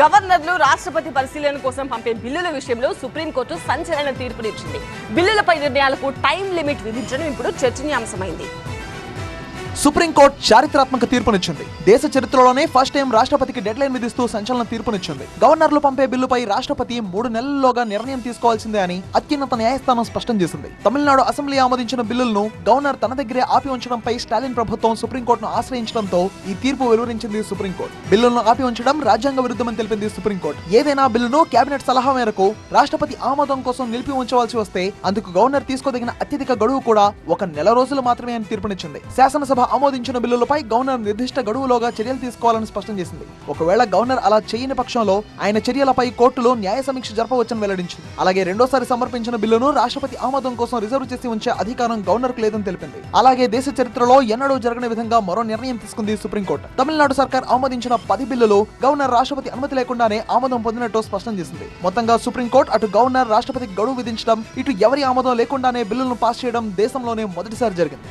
గవర్నర్లు రాష్ట్రపతి పరిశీలన కోసం పంపే బిల్లుల విషయంలో సుప్రీంకోర్టు సంచలన తీర్పునిచ్చింది. బిల్లులపై నిర్ణయాలకు టైం లిమిట్ విధించడం ఇప్పుడు చర్చనీయాంశమైంది. సుప్రీంకోర్టు చారిత్రాత్మక తీర్పునిచ్చింది. దేశ చరిత్రలోనే ఫస్ట్ టైం రాష్ట్రపతికి డెడ్ లైన్ విధిస్తూ సంచలన తీర్పునిచ్చింది. గవర్నర్లు పంపే బిల్లుపై రాష్ట్రపతి మూడు నెలల్లోగా నిర్ణయం తీసుకోవాల్సిందే అని అత్యున్నత న్యాయస్థానం స్పష్టం చేసింది. తమిళనాడు అసెంబ్లీ ఆమోదించిన బిల్లులను గవర్నర్ తన దగ్గరే ఆపి ఉంచడంపై స్టాలిన్ ప్రభుత్వం సుప్రీంకోర్టును ఆశ్రయించడంతో ఈ తీర్పు వెలువరించింది సుప్రీంకోర్టు. బిల్లులను ఆపి ఉంచడం రాజ్యాంగ విరుద్ధమని తెలిపింది సుప్రీంకోర్టు. ఏదైనా బిల్లును కేబినెట్ సలహా మేరకు రాష్ట్రపతి ఆమోదం కోసం నిలిపి ఉంచవలసి వస్తే అందుకు గవర్నర్ తీసుకోదగిన అత్యధిక గడువు కూడా ఒక నెల రోజులు మాత్రమే అని తీర్పునిచ్చింది. శాసనసభ ఆమోదించిన బిల్లులపై గవర్నర్ నిర్దిష్ట గడువులోగా చర్యలు తీసుకోవాలని స్పష్టం చేసింది. ఒకవేళ గవర్నర్ అలా చేయని పక్షంలో ఆయన చర్యలపై కోర్టులో న్యాయ సమీక్ష జరపవచ్చని వెల్లడించింది. అలాగే రెండోసారి సమర్పించిన బిల్లును రాష్ట్రపతి ఆమోదం కోసం రిజర్వ్ చేసి ఉంచే అధికారం గవర్నర్కు లేదని తెలిపింది. అలాగే దేశ చరిత్రలో ఎన్నడూ జరగని విధంగా మరో నిర్ణయం తీసుకుంది సుప్రీంకోర్టు. తమిళనాడు సర్కార్ ఆమోదించిన పది బిల్లులు గవర్నర్ రాష్ట్రపతి అనుమతి లేకుండానే ఆమోదం పొందినట్టు స్పష్టం చేసింది. మొత్తంగా సుప్రీంకోర్టు అటు గవర్నర్ రాష్ట్రపతికి గడువు విధించడం ఇటు ఎవరి ఆమోదం లేకుండానే బిల్లులను పాస్ చేయడం దేశంలోనే మొదటిసారి జరిగింది.